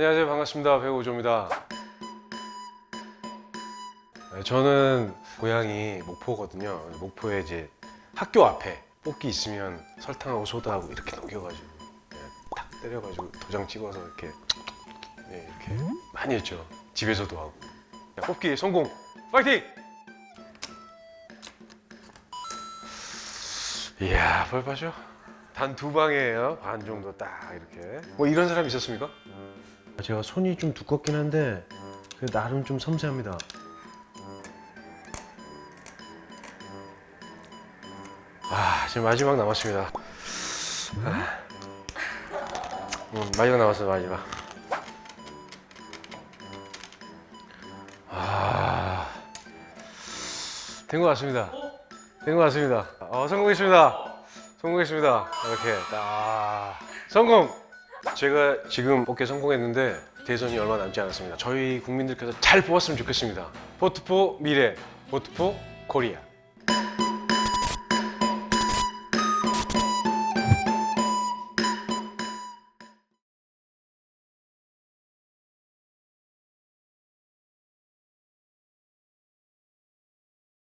안녕하세요. 반갑습니다. 배우 오조입니다. 네, 저는 고향이 목포거든요. 목포에 이제 학교 앞에 뽑기 있으면 설탕하고 소다하고 이렇게 녹여가지고 네, 탁 때려가지고 도장 찍어서 이렇게 네, 이렇게 많이 했죠. 집에서도 하고. 자, 뽑기 성공! 파이팅! 이야 벌빠죠? 단 두 방이에요. 반 정도 딱 이렇게. 뭐 이런 사람 있었습니까? 제가 손이 좀 두껍긴 한데 그 나름 좀 섬세합니다. 아 지금 마지막 남았습니다. 아. 음, 마지막 남았어요 마지막. 아, 된 것 같습니다. 된 것 같습니다. 어, 성공했습니다. 성공했습니다. 이렇게 딱 성공. 제가 지금 뽑기에 성공했는데 대선이 얼마 남지 않았습니다. 저희 국민들께서 잘 뽑았으면 좋겠습니다. 보트포 미래, 보트포 코리아.